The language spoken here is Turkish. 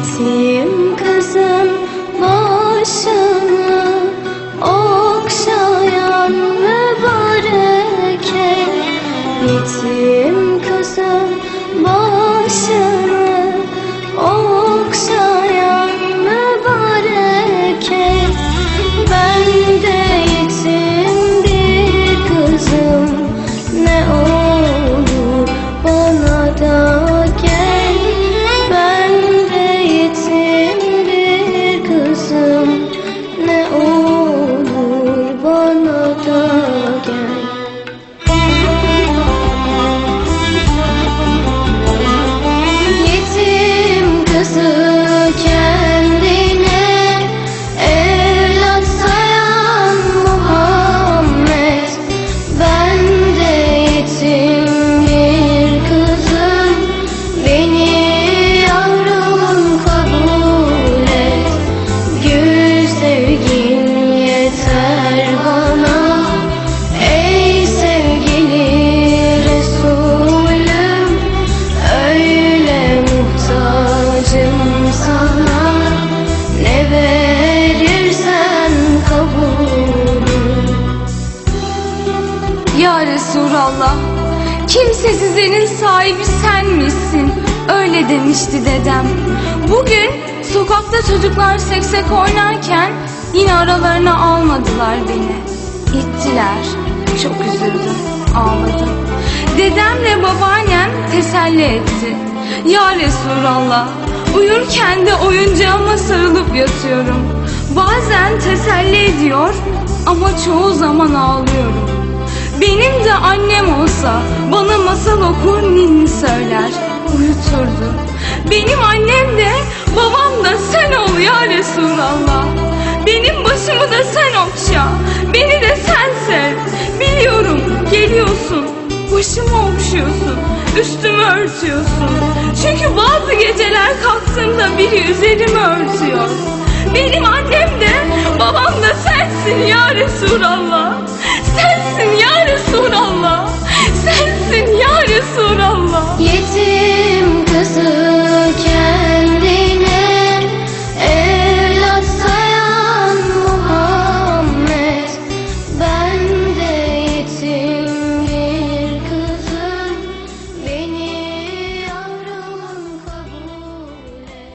It's. Resulallah, kimsesizlerin sahibi sen misin? Öyle demişti dedem. Bugün sokakta çocuklar seksek oynarken yine aralarına almadılar beni. Gittiler. Çok üzüldüm, ağladım. Dedemle babaannem teselli etti. Ya Resulallah, uyurken de oyuncağıma sarılıp yatıyorum. Bazen teselli ediyor ama çoğu zaman ağlıyorum. Annem olsa bana masal okur ninni söyler, uyuturdu. Benim annem de babam da sen ol ya Resulallah. Benim başımı da sen okşa, beni de sen sev. Biliyorum geliyorsun, başımı okşuyorsun, üstümü örtüyorsun. Çünkü bazı geceler kalktığımda biri üzerimi örtüyor. Benim annem de babam da